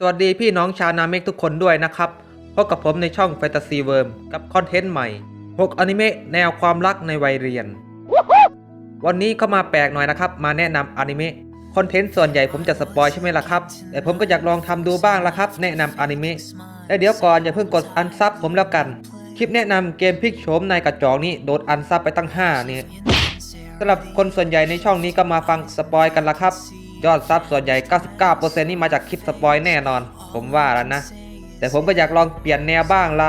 สวัสดีพี่น้องชาวนาเมกทุกคนด้วยนะครับ พบกับผมในช่อง Fantasy Worm กับคอนเทนต์ใหม่ 6 อนิเมะแนวความรักในวัยเรียน วันนี้เข้ามาแปลกหน่อยนะครับ มาแนะนำอนิเมะคอนเทนต์ส่วนใหญ่ผมจะสปอยใช่ไหมล่ะครับ แต่ผมก็อยากลองทำดูบ้างละครับ แนะนำอนิเมะและเดี๋ยวก่อนอย่าเพิ่งกดอันซับผมแล้วกัน คลิปแนะนำเกมพลิกโฉมในกระจอกนี้โดนอันซับไปตั้ง5เนี่ยสำหรับคนส่วนใหญ่ในช่องนี้ก็มาฟังสปอยกันละครับ ยอดซับส่วนใหญ่ 99%นี่มาจากคลิปสปอยแน่นอน ผมว่าแล้วนะ แต่ผมก็อยากลองเปลี่ยนแนวบ้างละ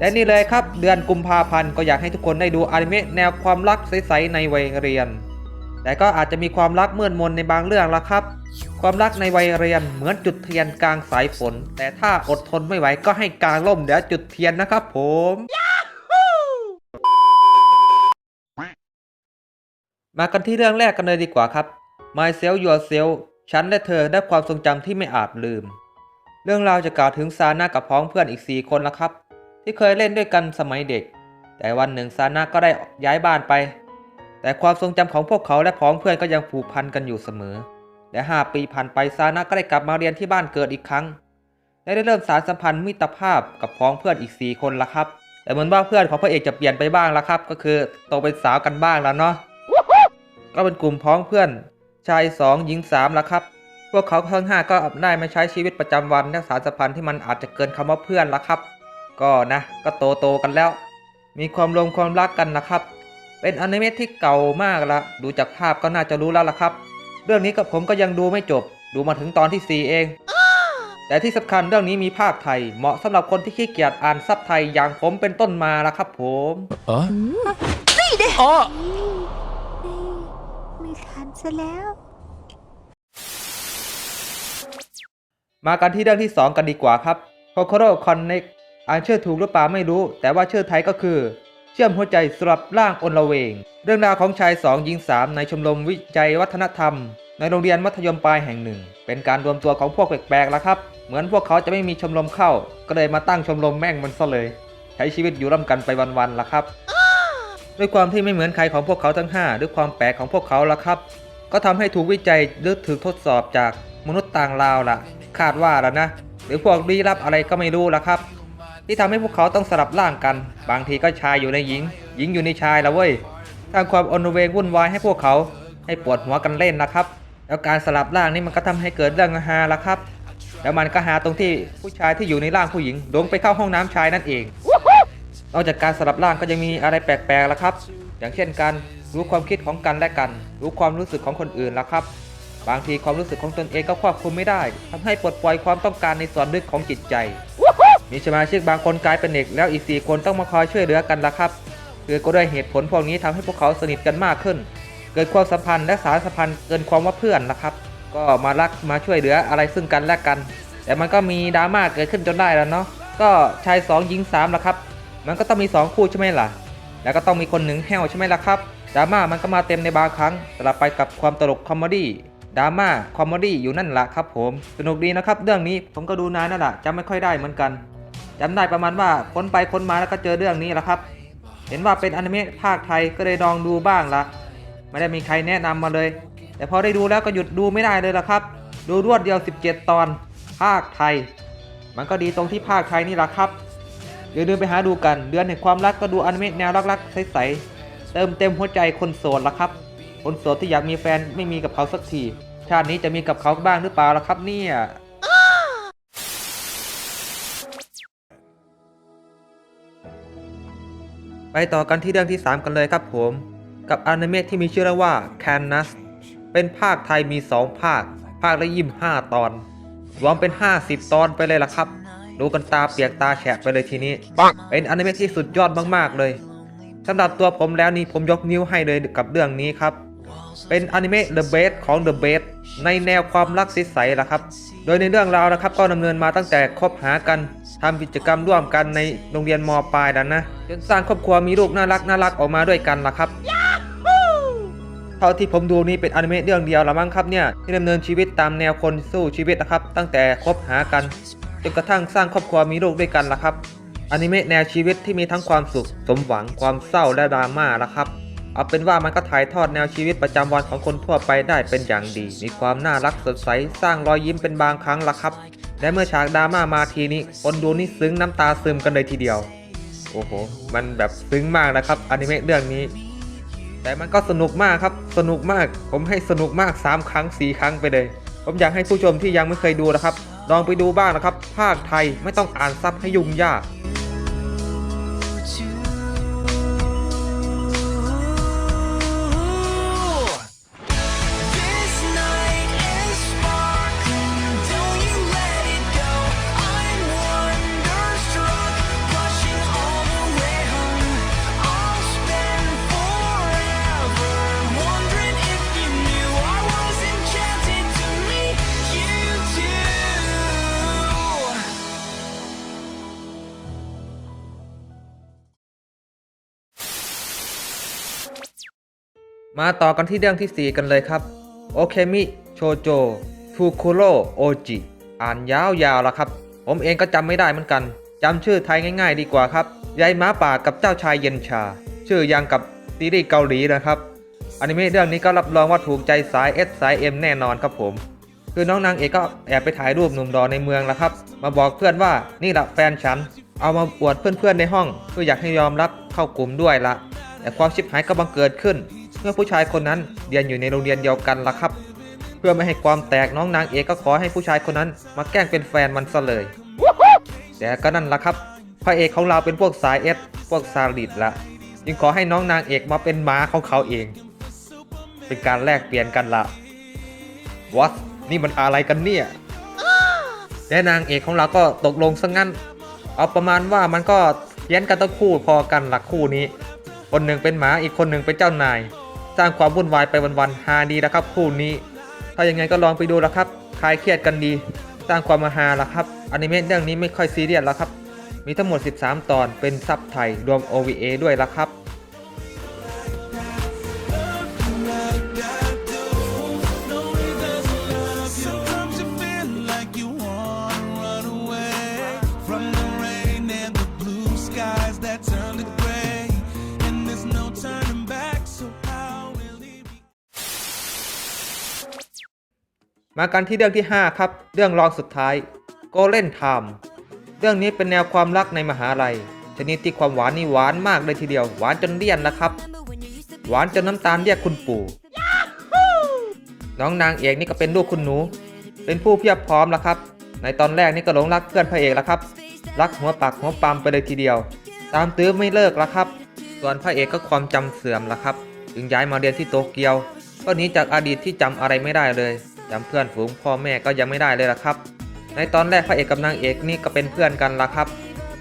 และนี่เลยครับเดือนกุมภาพันธ์ก็อยากให้ทุกคนได้ดูอนิเมะแนวความรักใสๆในวัยเรียน แต่ก็อาจจะมีความรักมืดมนในบางเรื่องละครับ ความรักในวัยเรียนเหมือนจุดเทียนกลางสายฝน แต่ถ้าอดทนไม่ไหวก็ให้กลางร่มเดี๋ยวจุดเทียนนะครับผมมากันที่เรื่องแรกกันเลยดีกว่าครับ Myself Yourself ฉันและเธอได้ความทรงจำที่ไม่อาจลืม เรื่องราวจะกล่าวถึงซาน่ากับพ้องเพื่อนอีก 4 คนละครับ ที่เคยเล่นด้วยกันสมัยเด็ก แต่วันหนึ่งซาน่าก็ได้ย้ายบ้านไป แต่ความทรงจำของพวกเขาและพ้องเพื่อนก็ยังผูกพันกันอยู่เสมอ และ 5 ปีผ่านไปซาน่าก็ได้กลับมาเรียนที่บ้านเกิดอีกครั้งและได้เริ่มสารสัมพันธ์มิตรภาพกับพ้องเพื่อนอีก 4 คนละครับแต่เหมือนว่าเพื่อนของพระเอกจะเปลี่ยนไปบ้างละครับ ก็คือโตเป็นสาวกันบ้างแล้วเนาะก็เป็นกลุ่มพ้องเพื่อน ชายสองหญิงสามละครับ พวกเขาทั้งห้าก็ได้มาใช้ชีวิตประจำวันและสารสัมพันธ์ที่มันอาจจะเกินคำว่าเพื่อนละครับ ก็นะก็โตโตๆกันแล้ว มีความรวมความรักกันนะครับ เป็นอนิเมะที่เก่ามากละดูจากภาพก็น่าจะรู้แล้วละครับ เรื่องนี้กับผมก็ยังดูไม่จบ ดูมาถึงตอนที่ 4 เอง แต่ที่สำคัญเรื่องนี้มีภาคไทย เหมาะสำหรับคนที่ขี้เกียจอ่านซับไทยอย่างผมเป็นต้นมาละครับ ผม เออนี่เด้อ๋อไม่ทัน ซะแล้ว มากันที่เรื่องที่ 2 กันดีกว่าครับ c o c o r o Connect อ่านชื่อถูกหรือเปล่าไม่รู้ แต่ว่าเชื่อไทยก็คือ เชื่อมหัวใจสลับร่างอนละเวง เรื่องราวของชาย 2 หญิง 3 ในชมรมวิจัยวัฒนธรรม ในโรงเรียนมัธยมปลายแห่งหนึ่ง เป็นการรวมตัวของพวกแปลกๆแล้วครับ เหมือนพวกเขาจะไม่มีชมรมเข้า ก็เลยมาตั้งชมรมแม่งมันซะเลย ใช้ชีวิตอยู่ร่วมกันไปวันๆละครับด้วยความที่ไม่เหมือนใครของพวกเขาทั้ง 5 ด้วยความแปลกของพวกเขาละครับ ก็ทำให้ถูกวิจัยหรือถูกทดสอบจากมนุษย์ต่างดาวล่ะ คาดว่าแล้วนะ หรือพวกลี้ลับอะไรก็ไม่รู้ละครับ ที่ทำให้พวกเขาต้องสลับร่างกัน บางทีก็ชายอยู่ในหญิง หญิงอยู่ในชายละเว้ยสร้างความอนเวงวุ่นวายให้พวกเขาให้ปวดหัวกันเล่นนะครับ แล้วการสลับร่างนี่มันก็ทำให้เกิดเรื่องฮาละครับ แล้วมันก็หาตรงที่ผู้ชายที่อยู่ในร่างผู้หญิงลงไปเข้าห้องน้ำชายนั่นเองนอกจากการสลับร่างก็ยังมีอะไรแปลกๆละครับ อย่างเช่นการ รู้ความคิดของกันและกัน รู้ความรู้สึกของคนอื่นละครับ บางทีความรู้สึกของตนเองก็ควบคุมไม่ได้ทำให้ปลดปล่อยความต้องการในส่วนลึกของจิตใจ มีสมาชิกบางคนกลายเป็นเด็กแล้วอีกสี่คนต้องมาคอยช่วยเหลือกันละครับคือก็ด้วยเหตุผลพวกนี้ทำให้พวกเขาสนิทกันมากขึ้น เกิดความสัมพันธ์และสารสัมพันธ์เกินความว่าเพื่อนละครับ ก็มารักมาช่วยเหลืออะไรซึ่งกันและกัน แต่มันก็มีดราม่าเกิดขึ้นจนได้แล้วเนาะก็ชายสองหญิงสามละครับ มันก็ต้องมีสองคู่ใช่ไหมล่ะ แล้วก็ต้องมีคนหนึ่งแห้วใช่ไหมล่ะครับ ดราม่ามันก็มาเต็มในบางครั้งสลับไปกับความตลกคอมเมดี้ดราม่าคอมเมดี้อยู่นั่นแหละครับผม สนุกดีนะครับ เรื่องนี้ผมก็ดูนานนั่นแหละจำไม่ค่อยได้เหมือนกันจำได้ประมาณว่าค้นไปค้นมาแล้วก็เจอเรื่องนี้แหละครับ เห็นว่าเป็นอนิเมะภาคไทยก็เลยลองดูบ้างละไม่ได้มีใครแนะนำมาเลย แต่พอได้ดูแล้วก็หยุดดูไม่ได้เลยละครับ ดูรวดเดียว 17 ตอน ภาคไทย มันก็ดีตรงที่ภาคไทยนี่แหละครับเดี๋ยวเดินไปหาดูกัน เดือนแห่งความรักก็ดูอนิเมะแนวรักๆใสๆ เติมเต็มหัวใจคนโสดละครับ คนโสดที่อยากมีแฟนไม่มีกับเขาสักที ชาตินี้จะมีกับเขาบ้างหรือเปล่าล่ะครับเนี่ย ไปต่อกันที่เรื่องที่ 3 กันเลยครับผม กับอนิเมะที่มีชื่อเรื่องว่า Canas เป็นภาคไทยมี 2 ภาค ภาคละยิม5ตอน รวมเป็น 50 ตอนไปเลยล่ะครับ ดูกันตาเปียกตาแฉะไปเลยทีนี้ปังเป็นอนิเมะที่สุดยอดมากๆเลย สำหรับตัวผมแล้วนี่ผมยกนิ้วให้เลยกับเรื่องนี้ครับ เป็นอนิเมะ The Best ของ The Best ในแนวความรักใสล่ะครับ โดยในเรื่องราวนะครับก็ดำเนินมาตั้งแต่คบหากันทำกิจกรรมร่วมกันในโรงเรียนมปลายแล้วนะจนสร้างครอบครัวมีลูกน่ารักน่ารักออกมาด้วยกันล่ะครับเท่าที่ผมดูนี่เป็นอนิเมะเรื่องเดียวละมั้งครับเนี่ยที่ดำเนินชีวิตตามแนวคนสู้ชีวิตนะครับ ตั้งแต่คบหากันจนกระทั่งสร้างครอบครัวมีลูกด้วยกันละครับ อนิเมะแนวชีวิตที่มีทั้งความสุข สมหวังความเศร้าและดราม่าละครับ เอาเป็นว่ามันก็ถ่ายทอดแนวชีวิตประจำวันของคนทั่วไปได้เป็นอย่างดี มีความน่ารักสดใสสร้างรอยยิ้มเป็นบางครั้งละครับ และเมื่อฉากดราม่ามาทีนี้คนดูนี่ซึ้งน้ำตาซึมกันเลยทีเดียว โอ้โห มันแบบซึ้งมากนะครับอนิเมะเรื่องนี้ แต่มันก็สนุกมากครับ สนุกมาก ผมให้สนุกมาก 3 ครั้ง 4 ครั้งไปเลย ผมอยากให้ผู้ชมที่ยังไม่เคยดูนะครับ ลองไปดูบ้างนะครับ ภาคไทยไม่ต้องอ่านซับให้ยุ่งยาก มาต่อกันที่เรื่องที่ 4 กันเลยครับ โอเคมิ โชโจ ฟูคุโรโอจิ อ่านยาวๆแล้วครับ ผมเองก็จำไม่ได้เหมือนกัน จำชื่อไทยง่าย ๆ ดีกว่าครับ ยายหม้าป่ากับเจ้าชายเย็นชา ชื่อยังกับซีรีส์เกาหลีนะครับอนิเมะเรื่องนี้ก็รับรองว่าถูกใจสาย S สาย M แน่นอนครับผม คือน้องนางเอกก็แอบไปถ่ายรูปหนุ่มรอในเมืองแล้วครับ มาบอกเพื่อนว่านี่แหละแฟนฉัน เอามาอวดเพื่อนๆในห้องเพื่ออยากให้ยอมรับเข้ากลุ่มด้วยละแต่ความชิบหายก็บังเกิดขึ้น เมื่อผู้ชายคนนั้นเรียนอยู่ในโรงเรียนเดียวกันล่ะครับ เพื่อไม่ให้ความแตกน้องนางเอกก็ขอให้ผู้ชายคนนั้นมาแกล้งเป็นแฟนมันซะเลย แต่ก็นั่นล่ะครับ พระเอกของเราเป็นพวกสายเอสพวกซาลิดละจึงขอให้น้องนางเอกมาเป็นม้าของเขาเอง เป็นการแลกเปลี่ยนกันละวัดนี่มันอะไรกันเนี่ยและนางเอกของเราก็ตกลงซะงั้น เอาประมาณว่ามันก็เพี้ยนกันทั้งคู่พอกันหลักคู่นี้ คนหนึ่งเป็นหมาอีกคนหนึ่งเป็นเจ้านาย สร้างความวุ่นวายไปวันๆฮาดีนะครับคู่นี้ ถ้ายังไงก็ลองไปดูละครับคลายเครียดกันดี สร้างความมาฮาละครับอนิเมะเรื่องนี้ไม่ค่อยซีเรียสละครับ มีทั้งหมด 13 ตอนเป็นซับไทยรวม OVA ด้วยละครับ มากันที่เรื่องที่ 5 ครับ เรื่องรองสุดท้าย Go เล่น Time เรื่องนี้เป็นแนวความรักในมหาลัย ชนิดที่ความหวานนี่หวานมากเลยทีเดียว หวานจนเลี่ยนนะครับ หวานจนน้ำตาลเรียกคุณปู่ น้องนางเอกนี่ก็เป็นลูกคุณหนู เป็นผู้เพียบพร้อมแล้วครับ ในตอนแรกนี่ก็หลงรักเพื่อนพระเอกแล้วครับ รักหัวปากหัวปั๊มไปเลยทีเดียว ตามตื้อไม่เลิกแล้วครับ ส่วนพระเอกก็ความจำเสื่อมแล้วครับ จึงย้ายมาเรียนที่โตเกียวก็หนีจากอดีตที่จำอะไรไม่ได้เลย จำเพื่อนฝูงพ่อแม่ก็ยังไม่ได้เลยละครับ ในตอนแรกพระเอกกับนางเอกนี่ก็เป็นเพื่อนกันละครับ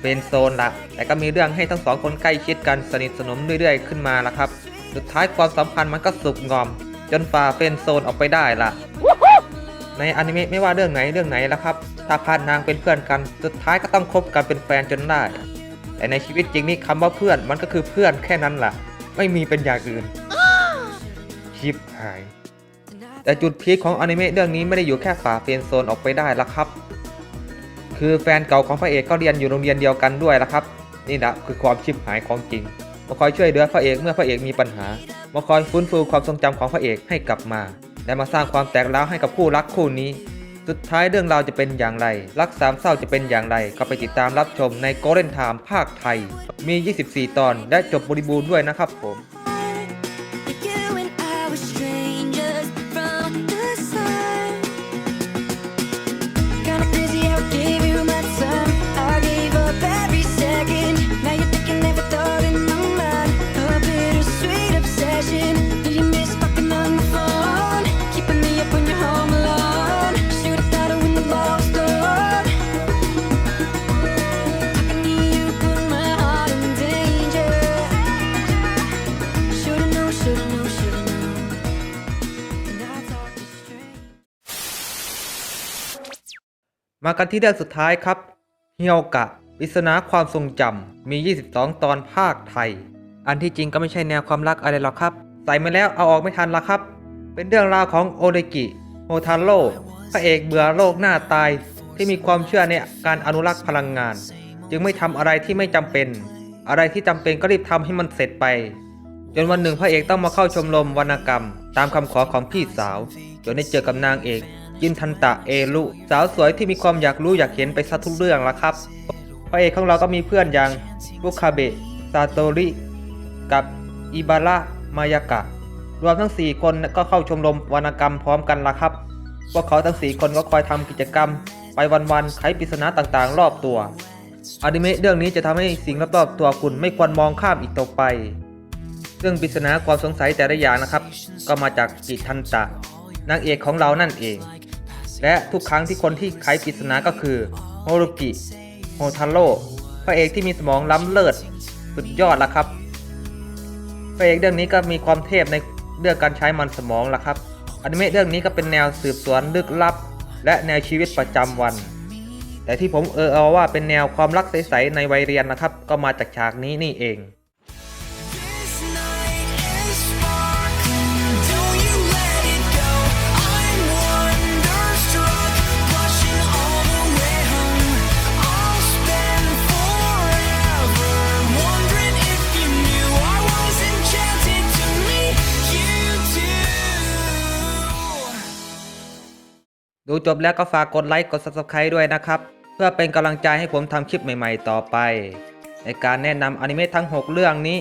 เป็นโซนละแต่ก็มีเรื่องให้ทั้งสองคนใกล้ชิดกันสนิทสนมเรื่อยๆขึ้นมาละครับ สุดท้ายความสัมพันธ์มันก็สุกงอม จนฝ่าเป็นโซนออกไปได้ละในอนิเมะไม่ว่าเรื่องไหนเรื่องไหนละครับ ถ้าพานนางเป็นเพื่อนกัน สุดท้ายก็ต้องคบกันเป็นแฟนจนได้ แต่ในชีวิตจริงนี่คำว่าเพื่อนมันก็คือเพื่อนแค่นั้นล่ะ ไม่มีเป็นอย่างอื่นชิบหาย แต่จุดพีคของอนิเมะเรื่องนี้ไม่ได้อยู่แค่ฝ่าเฟนโซนออกไปได้ละครับ คือแฟนเก่าของพระเอกก็เรียนอยู่โรงเรียนเดียวกันด้วยละครับ นี่นะคือความชิบหายของจริง มาคอยช่วยเหลือพระเอกเมื่อพระเอกมีปัญหา มาคอยฟื้นฟูความทรงจำของพระเอกให้กลับมา และมาสร้างความแตกร้าวให้กับคู่รักคู่นี้ สุดท้ายเรื่องราวจะเป็นอย่างไร รักสามเศร้าจะเป็นอย่างไร ก็ไปติดตามรับชมใน Golden Time ภาคไทย มี 24 ตอน และจบบริบูรณ์ด้วยนะครับผม มากันที่เรื่องสุดท้ายครับเฮียวกะปริศนาความทรงจำมี 22 ตอนภาคไทย อันที่จริงก็ไม่ใช่แนวความรักอะไรหรอกครับ ใส่มาแล้วเอาออกไม่ทันละครับ เป็นเรื่องราวของโอเดกิโฮทาโร่พระเอกเบื่อโลกหน้าตายที่มีความเชื่อในการอนุรักษ์พลังงาน จึงไม่ทำอะไรที่ไม่จำเป็น อะไรที่จำเป็นก็รีบทำให้มันเสร็จไป จนวันหนึ่งพระเอกต้องมาเข้าชมรมวรรณกรรม ตามคำขอของพี่สาว จนได้เจอกับนางเอก จินทันตะเอรุสาวสวยที่มีความอยากรู้อยากเห็นไปซะทุกเรื่องละครับพระเอกของเราก็มีเพื่อนอย่างบุคาเบะซาโตริ กับอิบาระมายากะ รวมทั้ง 4 คนก็เข้าชมรมวรรณกรรมพร้อมกันละครับ พวกเขาทั้ง 4 คนก็คอยทำกิจกรรม ไปวันๆไขปริศนาต่างๆ รอบตัวอนิเมะเรื่องนี้จะทำให้สิ่งรอบๆตัวคุณไม่ควรมองข้ามอีกต่อไป เรื่องปริศนาความสงสัยแต่ละอย่างนะครับ ก็มาจากจิตทันตะนางเอกของเรานั่นเอง และทุกครั้งที่คนที่ไขปริศนาก็คือโฮรุกิโฮทาโร่พระเอกที่มีสมองล้ำเลิศสุดยอดละครับ พระเอกเรื่องนี้ก็มีความเทพในเรื่องการใช้มันสมองละครับอนิเมะเรื่องนี้ก็เป็นแนวสืบสวนลึกลับ และแนวชีวิตประจำวัน แต่ที่ผมเออเอาว่าเป็นแนวความรักใสๆในวัยเรียนนะครับ ก็มาจากฉากนี้นี่เอง ดูจบแล้วก็ฝากกดไลค์กด Subscribe ด้วยนะครับ เพื่อเป็นกำลังใจให้ผมทำคลิปใหม่ๆต่อไป ในการแนะนำอนิเมะทั้ง 6 เรื่องนี้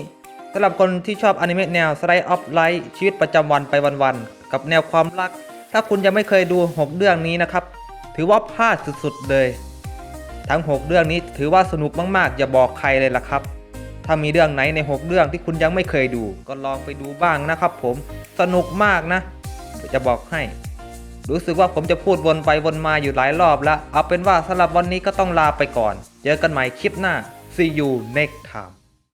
สำหรับคนที่ชอบอนิเมะแนว Slice of Life ชีวิตประจำวันไปวันๆกับแนวความรัก ถ้าคุณยังไม่เคยดู 6 เรื่องนี้นะครับ ถือว่าพลาดสุดๆเลย ทั้ง 6 เรื่องนี้ถือว่าสนุกมากๆ อย่าบอกใครเลยล่ะครับ ถ้ามีเรื่องไหนใน 6 เรื่องที่คุณยังไม่เคยดู ก็ลองไปดูบ้างนะครับ ผมสนุกมากนะจะบอกให้ รู้สึกว่าผมจะพูดวนไปวนมาอยู่หลายรอบแล้วเอาเป็นว่าสำหรับวันนี้ก็ต้องลาไปก่อน เจอกันใหม่คลิปหน้า see you next time